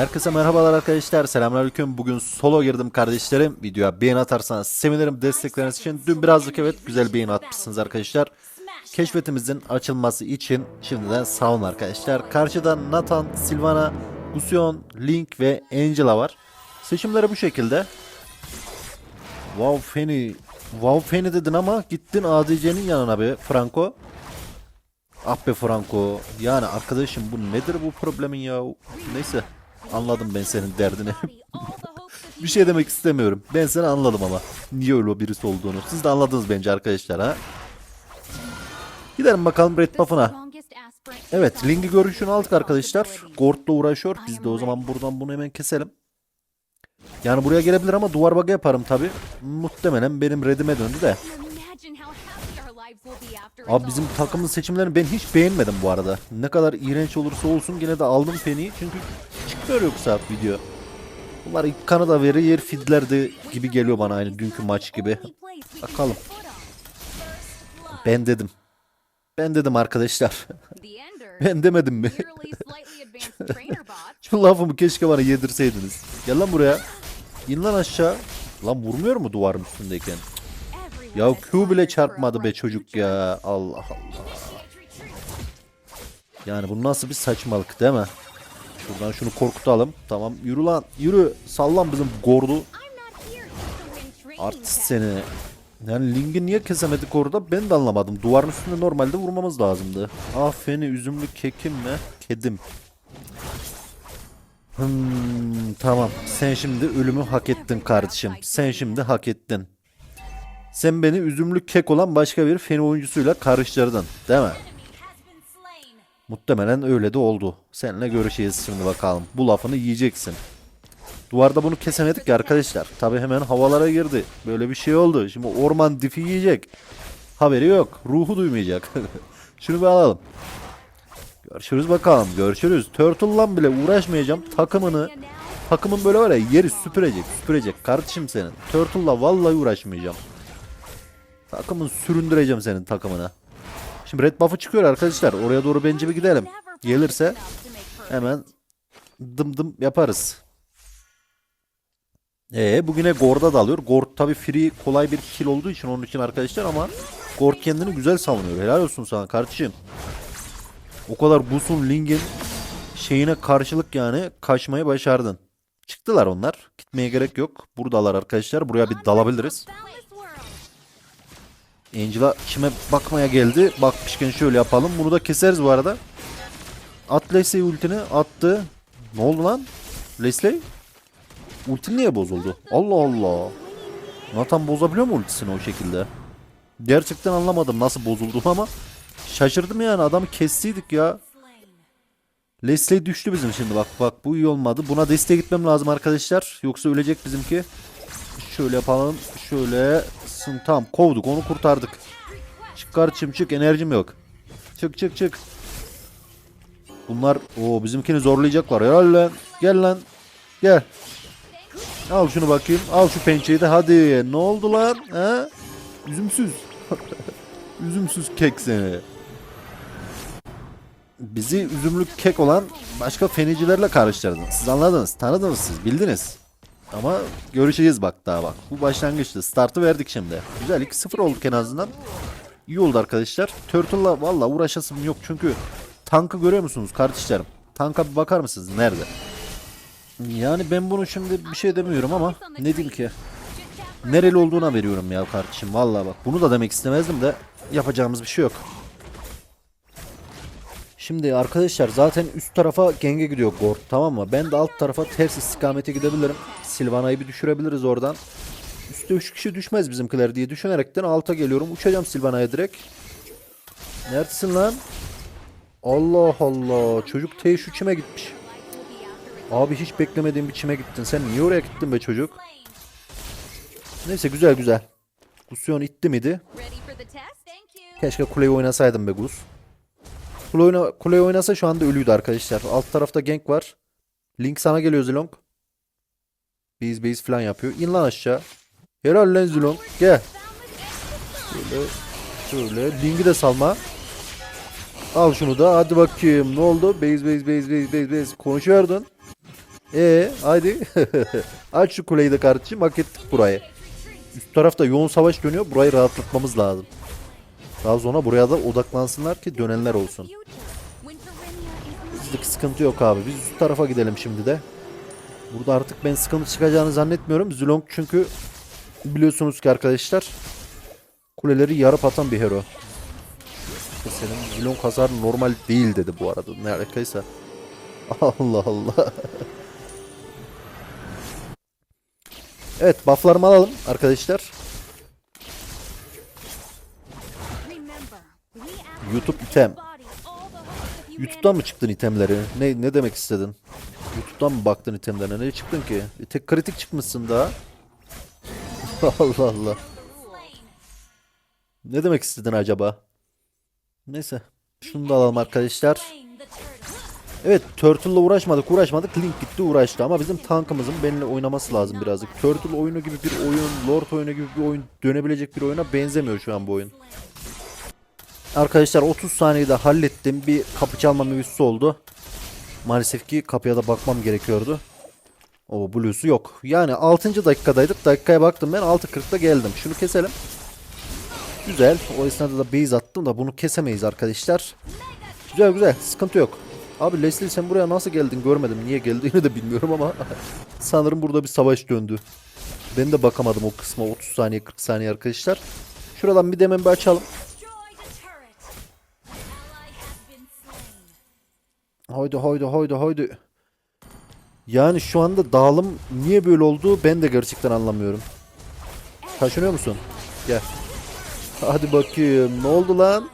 Herkese merhabalar arkadaşlar. Selamünaleyküm. Bugün solo girdim kardeşlerim. Videoya beğen atarsanız sevinirim destekleriniz için. Dün birazcık evet güzel beğen atmışsınız arkadaşlar. Keşfetimizin açılması için şimdiden sağ olun arkadaşlar. Karşıda Nathan, Silvana, Gusion, Link ve Angela var. Seçimleri bu şekilde. Wow Feni. Wow Feni dedin ama gittin ADC'nin yanına be Franco. Ah be Franco. Yani arkadaşım bu nedir bu problemin ya? Neyse. Anladım ben senin derdini. bir şey demek istemiyorum. Ben seni anladım ama. Niye öyle birisi olduğunu. Siz de anladınız bence arkadaşlar ha. Gidelim bakalım Red Buff'ına. Evet Ling'i görüşünü aldık arkadaşlar. Gord'la uğraşıyor. Biz de o zaman buradan bunu hemen keselim. Yani buraya gelebilir ama duvar bug'ı yaparım tabi. Muhtemelen benim redime döndü de. Abi bizim takımın seçimlerini ben hiç beğenmedim bu arada. Ne kadar iğrenç olursa olsun yine de aldım Penny'i. Çünkü çıkmıyor yoksa video. Bunlar ilk Kanada veri yer fidlerdi gibi geliyor bana aynı dünkü maç gibi. Bakalım. Ben dedim. Ben dedim arkadaşlar. ben demedim mi? Şu lafımı keşke bana yedirseydiniz. Gel lan buraya. İn lan aşağı. Lan vurmuyor mu duvarın üstündeyken? Ya Q bile çarpmadı be çocuk ya. Allah Allah. Yani bu nasıl bir saçmalık değil mi? Şuradan şunu korkutalım. Tamam yürü lan yürü. Sallan bizim gordu. Artist seni. Yani Ling'i niye kesemedik orada ben de anlamadım. Duvarın üstünde normalde vurmamız lazımdı. Aferin üzümlü kekim mi? Kedim. Hmm, tamam. Sen şimdi ölümü hak ettin kardeşim. Sen şimdi hak ettin. Sen beni üzümlü kek olan başka bir fen oyuncusuyla karıştırdın. Değil mi? Muhtemelen öyle de oldu. Seninle görüşeceğiz şimdi bakalım. Bu lafını yiyeceksin. Duvarda bunu kesemedik ya arkadaşlar. Tabi hemen havalara girdi. Böyle bir şey oldu. Şimdi orman difi yiyecek. Haberi yok. Ruhu duymayacak. Şunu bir alalım. Görüşürüz bakalım. Görüşürüz. Turtle'la bile uğraşmayacağım. Takımını takımın böyle var ya yeri süpürecek. Süpürecek. Kardeşim senin. Turtle'la vallahi uğraşmayacağım. Takımın süründüreceğim senin takımına. Şimdi red buff'ı çıkıyor arkadaşlar. Oraya doğru bence bir gidelim. Gelirse hemen dım dım yaparız. Ee bugüne Gord'a dalıyor. Gord tabi free kolay bir kill olduğu için onun için arkadaşlar ama Gord kendini güzel savunuyor. Helal olsun sana kardeşim. O kadar Bus'un Ling'in şeyine karşılık yani kaçmayı başardın. Çıktılar onlar. Gitmeye gerek yok. Buradalar arkadaşlar. Buraya bir dalabiliriz. Angela kime bakmaya geldi. Bakmışken şöyle yapalım. Bunu da keseriz bu arada. At Leslie ultini attı. Ne oldu lan? Leslie? Ultin niye bozuldu? Allah Allah. Nathan bozabiliyor mu ultisini o şekilde? Gerçekten anlamadım nasıl bozuldu ama şaşırdım yani adamı kestiydik ya. Leslie düştü bizim şimdi bak bak bu iyi olmadı. Buna desteğe gitmem lazım arkadaşlar. Yoksa ölecek bizimki. Şöyle yapalım. Şöyle. Sın tamam kovduk onu kurtardık. Çık kardeşim çık enerjim yok. Çık çık çık. Bunlar o bizimkini zorlayacaklar. Helal lan. Gel lan. Gel. Al şunu bakayım. Al şu pençeyi de hadi. Ne oldu lan? He? Üzümsüz. Üzümsüz kek seni. Bizi üzümlük kek olan başka fenicilerle karıştırdın. Siz anladınız. Tanıdınız siz. Bildiniz. Ama görüşeceğiz bak daha bak. Bu başlangıçtı. Startı verdik şimdi. Güzel 2-0 olduk en azından. İyi oldu arkadaşlar. Turtle'la valla uğraşasım yok çünkü tankı görüyor musunuz kardeşlerim? Tanka bir bakar mısınız? Nerede? Yani ben bunu şimdi bir şey demiyorum ama ne diyeyim ki? Nereli olduğuna veriyorum ya kardeşim. Valla bak bunu da demek istemezdim de yapacağımız bir şey yok. Şimdi arkadaşlar zaten üst tarafa genge gidiyor Gord tamam mı? Ben de alt tarafa ters istikamete gidebilirim. Silvana'yı bir düşürebiliriz oradan. Üste 3 kişi düşmez bizimkiler diye düşünerekten alta geliyorum. Uçacağım Silvana'ya direkt. Neredesin lan? Allah Allah. Çocuk T şu çime gitmiş. Abi hiç beklemediğim bir çime gittin. Sen niye oraya gittin be çocuk? Neyse güzel güzel. Gusyon itti miydi? Keşke kuleyi oynasaydım be Gus. Kule, oyna, kule oynasa şu anda ölüydü arkadaşlar. Alt tarafta gank var. Link sana geliyor Zilong. Base base falan yapıyor. İn lan aşağı. Helal lan Zilong. Gel. Şöyle. Şöyle. Link'i de salma. Al şunu da. Hadi bakayım. Ne oldu? Base base base base base base. Konuşuyordun. E hadi. Aç şu kuleyi de kardeşim hak ettik burayı. Üst tarafta yoğun savaş dönüyor. Burayı rahatlatmamız lazım. Sonra buraya da odaklansınlar ki dönenler olsun. Bizlik sıkıntı yok abi. Biz üst tarafa gidelim şimdi de. Burada artık ben sıkıntı çıkacağını zannetmiyorum. Zilong çünkü biliyorsunuz ki arkadaşlar kuleleri yarıp atan bir hero. Senin Zilong hasar normal değil dedi bu arada. Ne alakaysa. Allah Allah. Evet bufflarımı alalım arkadaşlar. YouTube item. YouTube'dan mı çıktın itemleri? Ne ne demek istedin? YouTube'dan mı baktın itemlerine? Ne çıktın ki? Bir tek kritik çıkmışsın daha. Allah Allah. Ne demek istedin acaba? Neyse. Şunu da alalım arkadaşlar. Evet Turtle'la uğraşmadık uğraşmadık Link gitti uğraştı ama bizim tankımızın benimle oynaması lazım birazcık. Turtle oyunu gibi bir oyun, Lord oyunu gibi bir oyun dönebilecek bir oyuna benzemiyor şu an bu oyun. Arkadaşlar 30 saniyede hallettim. Bir kapı çalma mevzusu oldu. Maalesef ki kapıya da bakmam gerekiyordu. O Blue'su yok. Yani 6. dakikadaydık. Dakikaya baktım ben 6.40'da geldim. Şunu keselim. Güzel. O esnada da base attım da bunu kesemeyiz arkadaşlar. Güzel güzel. Sıkıntı yok. Abi Leslie sen buraya nasıl geldin görmedim. Niye geldiğini de bilmiyorum ama sanırım burada bir savaş döndü. Ben de bakamadım o kısma 30 saniye 40 saniye arkadaşlar. Şuradan bir de hemen bir açalım. Haydi haydi haydi haydi. Yani şu anda dağılım niye böyle oldu ben de gerçekten anlamıyorum. Taşınıyor musun? Gel. Hadi bakayım. Ne oldu lan?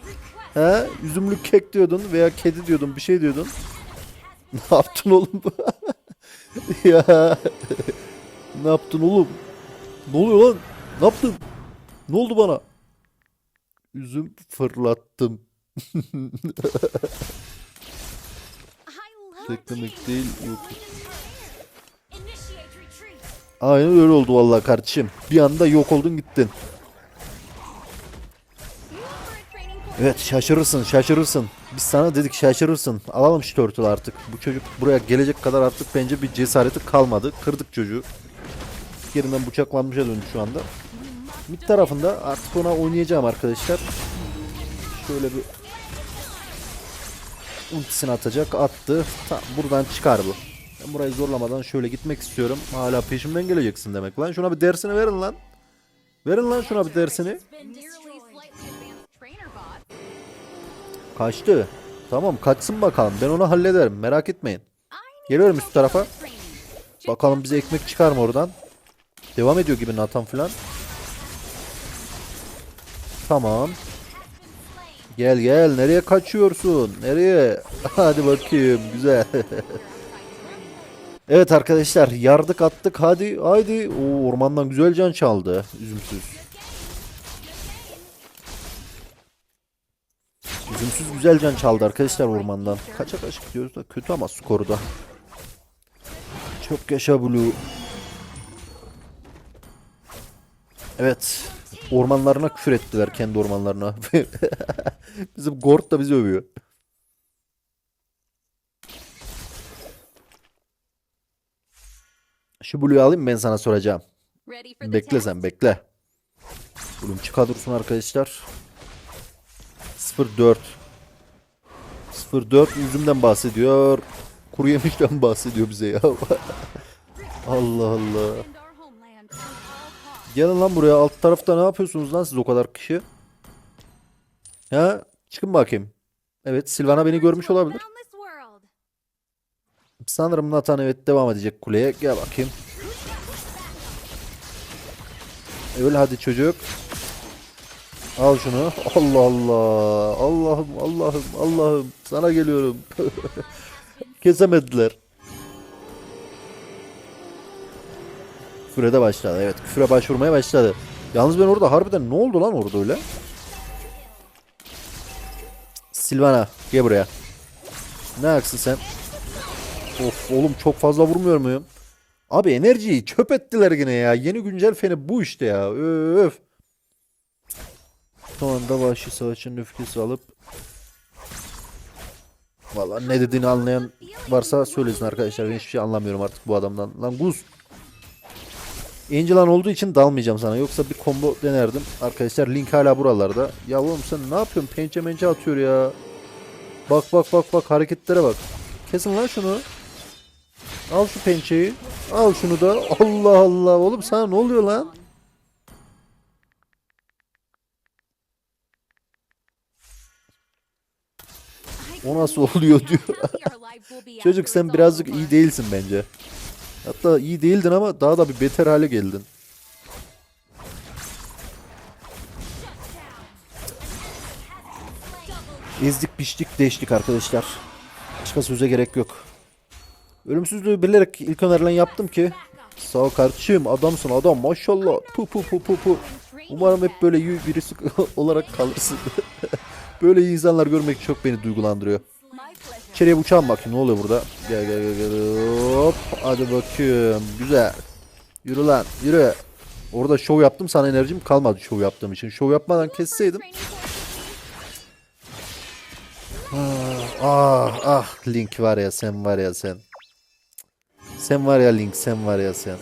He? Üzümlü kek diyordun veya kedi diyordun bir şey diyordun. Ne yaptın oğlum? ya. ne yaptın oğlum? Ne oluyor lan? Ne yaptın? Ne oldu bana? Üzüm fırlattım. Beklemek değil yok. Aynen öyle oldu vallahi kardeşim. Bir anda yok oldun gittin. Evet şaşırırsın şaşırırsın. Biz sana dedik şaşırırsın. Alalım şu turtle artık. Bu çocuk buraya gelecek kadar artık bence bir cesareti kalmadı. Kırdık çocuğu. Yerinden bıçaklanmışa döndü şu anda. Mid tarafında artık ona oynayacağım arkadaşlar. Şöyle bir ultisini atacak. Attı. Tamam buradan çıkar bu. Ben burayı zorlamadan şöyle gitmek istiyorum. Hala peşimden geleceksin demek lan. Şuna bir dersini verin lan. Verin lan şuna bir dersini. Kaçtı. Tamam kaçsın bakalım. Ben onu hallederim. Merak etmeyin. Geliyorum üst tarafa. Bakalım bize ekmek çıkar mı oradan. Devam ediyor gibi Nathan falan. Tamam. Gel gel. Nereye kaçıyorsun? Nereye? Hadi bakayım. Güzel. evet arkadaşlar. Yardık attık. Hadi. Haydi. Oo, ormandan güzel can çaldı. Üzümsüz. Üzümsüz güzel can çaldı arkadaşlar ormandan. Kaça kaç gidiyoruz da kötü ama skoru da. Çok yaşa Blue. Evet. Ormanlarına küfür ettiler kendi ormanlarına. Bizim Gord da bizi övüyor. Şu Blue'yu alayım ben sana soracağım. Bekle sen bekle. Blue'um çıka dursun arkadaşlar. 04 04 üzümden bahsediyor. Kuru yemişten bahsediyor bize ya. Allah Allah. Gelin lan buraya alt tarafta ne yapıyorsunuz lan siz o kadar kişi? Ha? Çıkın bakayım. Evet Silvana beni görmüş olabilir. Sanırım Nathan evet devam edecek kuleye. Gel bakayım. Öyle hadi çocuk. Al şunu. Allah Allah. Allah'ım Allah'ım Allah'ım. Sana geliyorum. Kesemediler. Küfre de başladı. Evet küfre başvurmaya başladı. Yalnız ben orada harbiden ne oldu lan orada öyle? Silvana gel buraya. Ne aksın sen? Of oğlum çok fazla vurmuyor muyum? Abi enerjiyi çöp ettiler yine ya. Yeni güncel feni bu işte ya. Öf. Son anda vahşi savaşın öfkesi alıp Vallahi ne dediğini anlayan varsa söylesin arkadaşlar. Ben hiçbir şey anlamıyorum artık bu adamdan. Lan Guz. Angelan olduğu için dalmayacağım sana. Yoksa bir combo denerdim. Arkadaşlar link hala buralarda. Ya oğlum sen ne yapıyorsun? Pençe mence atıyor ya. Bak bak bak bak hareketlere bak. Kesin lan şunu. Al şu pençeyi. Al şunu da. Allah Allah. Oğlum sana ne oluyor lan? O nasıl oluyor diyor. Çocuk sen birazcık iyi değilsin bence. Hatta iyi değildin ama daha da bir beter hale geldin. Ezdik biçtik değiştik arkadaşlar. Başka söze gerek yok. Ölümsüzlüğü bilerek ilk önerilen yaptım ki. Sağ ol kardeşim adamsın adam maşallah. Pu pu pu pu pu. Umarım hep böyle birisi olarak kalırsın. böyle insanlar görmek çok beni duygulandırıyor. İçeriye bir uçağım bakayım ne oluyor burada. Gel gel gel gel. Hop. Hadi bakayım. Güzel. Yürü lan yürü. Orada şov yaptım sana enerjim kalmadı şov yaptığım için. Şov yapmadan kesseydim. Ah, ah ah Link var ya sen var ya sen. Sen var ya Link sen var ya sen.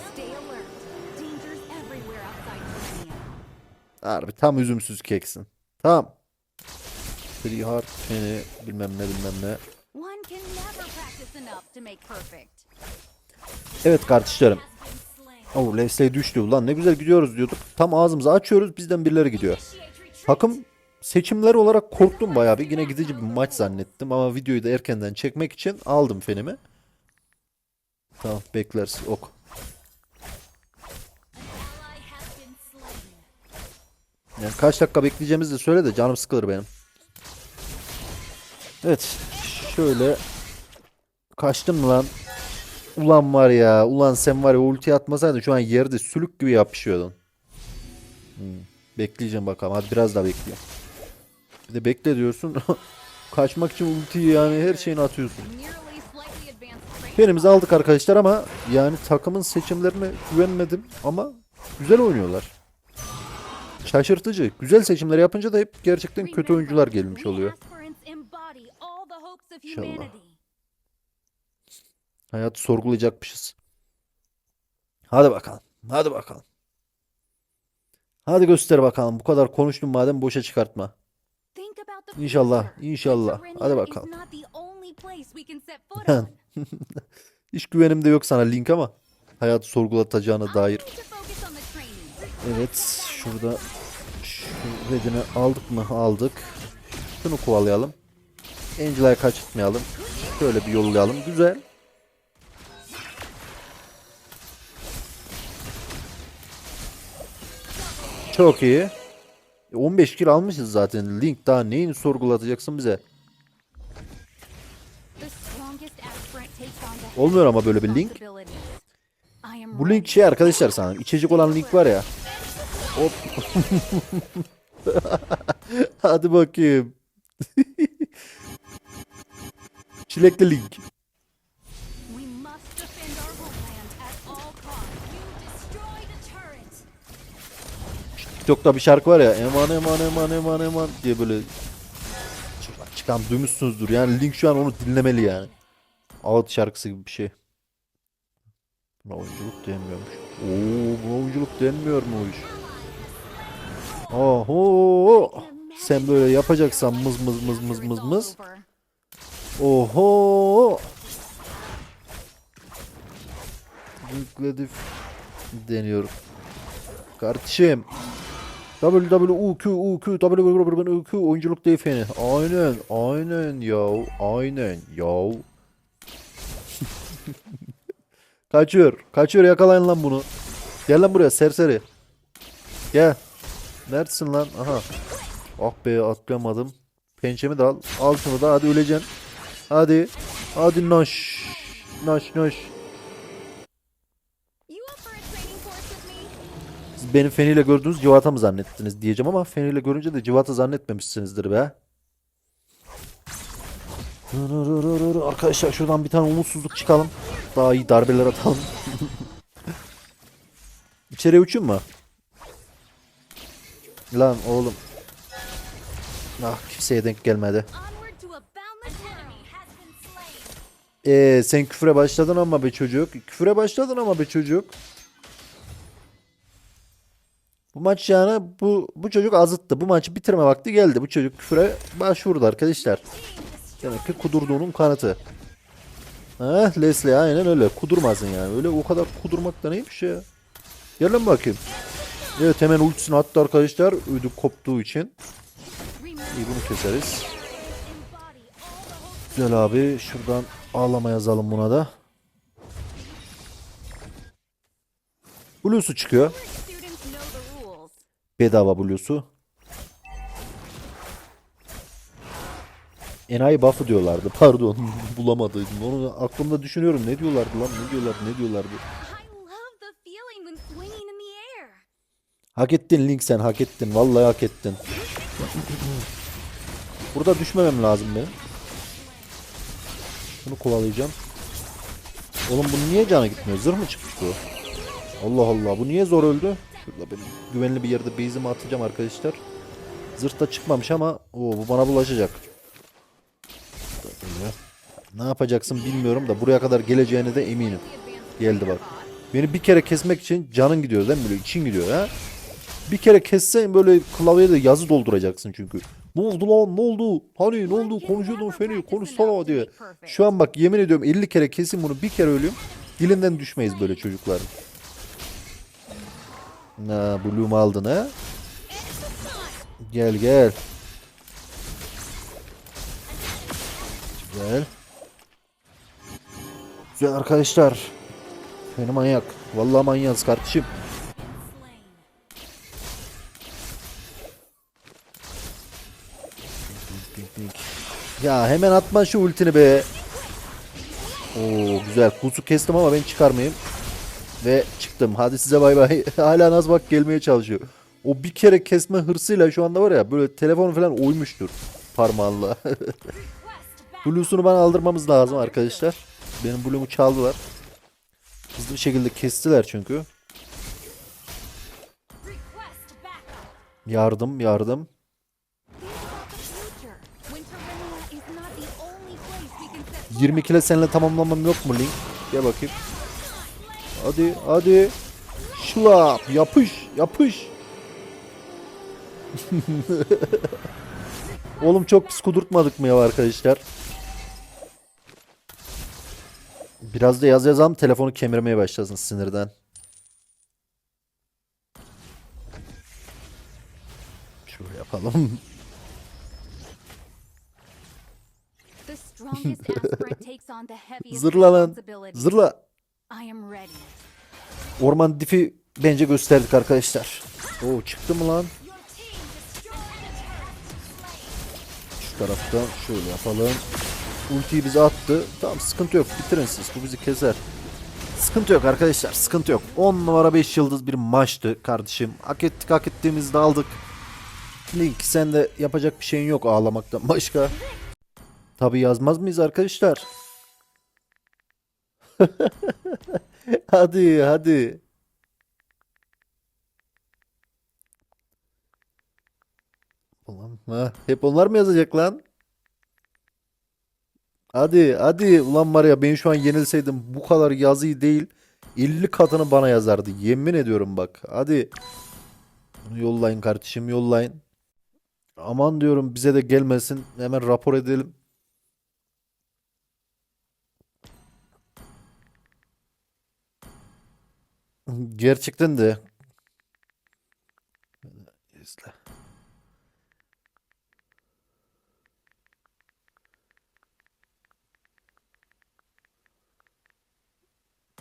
Harbi tam üzümsüz keksin. Tamam. Three Heart seni bilmem ne bilmem ne. Evet kardeşlerim. Oh Leslie düştü. Ulan ne güzel gidiyoruz diyorduk. Tam ağzımızı açıyoruz bizden birileri gidiyor. Takım seçimleri olarak korktum bayağı bir. Yine gidici bir maç zannettim ama videoyu da erkenden çekmek için aldım fenimi. Tamam beklersin ok. Yani kaç dakika bekleyeceğimizi de söyle de canım sıkılır benim. Evet. Şöyle. Kaçtım lan? Ulan var ya. Ulan sen var ya ulti atmasaydın şu an yerde sülük gibi yapışıyordun. Hmm, Bekleyeceğim bakalım. Hadi biraz daha bekliyorum. Bir de bekle diyorsun. Kaçmak için ultiyi yani her şeyini atıyorsun. Fenimizi aldık arkadaşlar ama yani takımın seçimlerine güvenmedim ama güzel oynuyorlar. Şaşırtıcı. Güzel seçimler yapınca da hep gerçekten kötü oyuncular gelmiş oluyor. İnşallah. Hayatı sorgulayacakmışız. Hadi bakalım. Hadi bakalım. Hadi göster bakalım. Bu kadar konuştun madem boşa çıkartma. İnşallah, inşallah. Hadi bakalım. Hiç güvenim de yok sana Link ama hayatı sorgulatacağına dair. Evet şurada şu redini aldık mı? Aldık. Şunu kovalayalım. Angela'ya kaçırtmayalım. Şöyle bir yollayalım. Güzel. Çok iyi. E, 15 kill almışız zaten. Link daha neyini sorgulatacaksın bize? Olmuyor ama böyle bir link. Bu link şey arkadaşlar sana. içecek olan link var ya. Hop. Hadi bakayım. Çilekli link. TikTok'ta bir şarkı var ya. Eman eman eman eman eman diye böyle çıkan, duymuşsunuzdur. Yani link şu an onu dinlemeli yani. Ağıt şarkısı gibi bir şey. Buna oyunculuk denmiyormuş. Oo, buna oyunculuk denmiyormuş. Oho. Sen böyle yapacaksan mız mız mız mız mız mız. Oho. Yükledik deniyorum. Kardeşim. WWUQ UQ WWUQ oyunculuk değil feni. Aynen aynen ya aynen ya. Kaçıyor. Kaçıyor yakalayın lan bunu. Gel lan buraya serseri. Gel. Neredesin lan? Aha. Ah be atlayamadım. Pençemi de al. Al şunu da hadi öleceksin. Hadi. Hadi naş. Naş naş. Siz benim feniyle gördüğünüz civata mı zannettiniz diyeceğim ama feniyle görünce de civata zannetmemişsinizdir be. Arkadaşlar şuradan bir tane umutsuzluk çıkalım. Daha iyi darbeler atalım. İçeriye uçayım mı? Lan oğlum. Ah kimseye denk gelmedi. Ee, sen küfre başladın ama be çocuk. Küfre başladın ama be çocuk. Bu maç yani bu bu çocuk azıttı. Bu maçı bitirme vakti geldi. Bu çocuk küfre başvurdu arkadaşlar. Demek ki kudurduğunun kanıtı. Ha, Leslie aynen öyle. Kudurmasın yani. Öyle o kadar kudurmak da neymiş ya. Gel lan bakayım. Evet hemen ultisini attı arkadaşlar. Ödü koptuğu için. İyi bunu keseriz. Güzel abi. Şuradan ağlama yazalım buna da. Blue'su çıkıyor. Bedava Blue'su. Enayi buff'ı diyorlardı. Pardon bulamadıydım. Onu aklımda düşünüyorum. Ne diyorlardı lan? Ne diyorlardı? Ne diyorlardı? Hak ettin Link sen hak ettin. Vallahi hak ettin. Burada düşmemem lazım benim. Bunu kovalayacağım. Oğlum bunun niye canı gitmiyor? Zırh mı çıkmış bu? Allah Allah. Bu niye zor öldü? Şurada benim güvenli bir yerde base'imi atacağım arkadaşlar. Zırh da çıkmamış ama o bu bana bulaşacak. Ne yapacaksın bilmiyorum da buraya kadar geleceğine de eminim. Geldi bak. Beni bir kere kesmek için canın gidiyor değil mi? Böyle için gidiyor ha. Bir kere kessen böyle klavyeye de yazı dolduracaksın çünkü. Ne oldu lan ne oldu? Hani ne oldu? Konuşuyordun Feni konuşsana diye. Şu an bak yemin ediyorum 50 kere kesin bunu bir kere ölüyorum. Dilinden düşmeyiz böyle çocukların. Na Bloom aldın ha? Gel gel. Güzel. Güzel arkadaşlar. Feni manyak. Vallahi manyağız kardeşim. Ya hemen atma şu ultini be. Oo güzel. Kuzu kestim ama ben çıkarmayayım. Ve çıktım. Hadi size bay bay. Hala Naz bak gelmeye çalışıyor. O bir kere kesme hırsıyla şu anda var ya böyle telefon falan oymuştur parmağınla. Blue'sunu bana aldırmamız lazım arkadaşlar. Benim Blue'mu çaldılar. Hızlı bir şekilde kestiler çünkü. Yardım yardım. Think about the future. Winterrelia is not the only place we can set 20 kile seninle tamamlamam yok mu Link? Gel bakayım. Hadi hadi. Şlap yapış yapış. Oğlum çok pis kudurtmadık mı ya arkadaşlar? Biraz da yaz yazalım telefonu kemirmeye başlasın sinirden. Şöyle yapalım. The strongest aspirant takes on the heaviest Zırla lan. Zırla. Orman difi bence gösterdik arkadaşlar. Oo çıktı mı lan? Şu taraftan şöyle yapalım. Ultiyi bize attı. Tamam sıkıntı yok. Bitirin siz. Bu bizi keser. Sıkıntı yok arkadaşlar. Sıkıntı yok. 10 numara 5 yıldız bir maçtı kardeşim. Hak ettik hak ettiğimizi de aldık. Link sen de yapacak bir şeyin yok ağlamaktan başka. Tabi yazmaz mıyız arkadaşlar? hadi hadi. Ulan ha, hep onlar mı yazacak lan? Hadi hadi ulan var ya ben şu an yenilseydim bu kadar yazıyı değil 50 katını bana yazardı. Yemin ediyorum bak. Hadi. Bunu yollayın kardeşim yollayın. Aman diyorum bize de gelmesin. Hemen rapor edelim. Gerçekten de. İzle.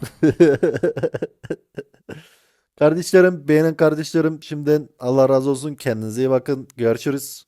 Kardeşlerim, beğenen kardeşlerim şimdiden Allah razı olsun. Kendinize iyi bakın. Görüşürüz.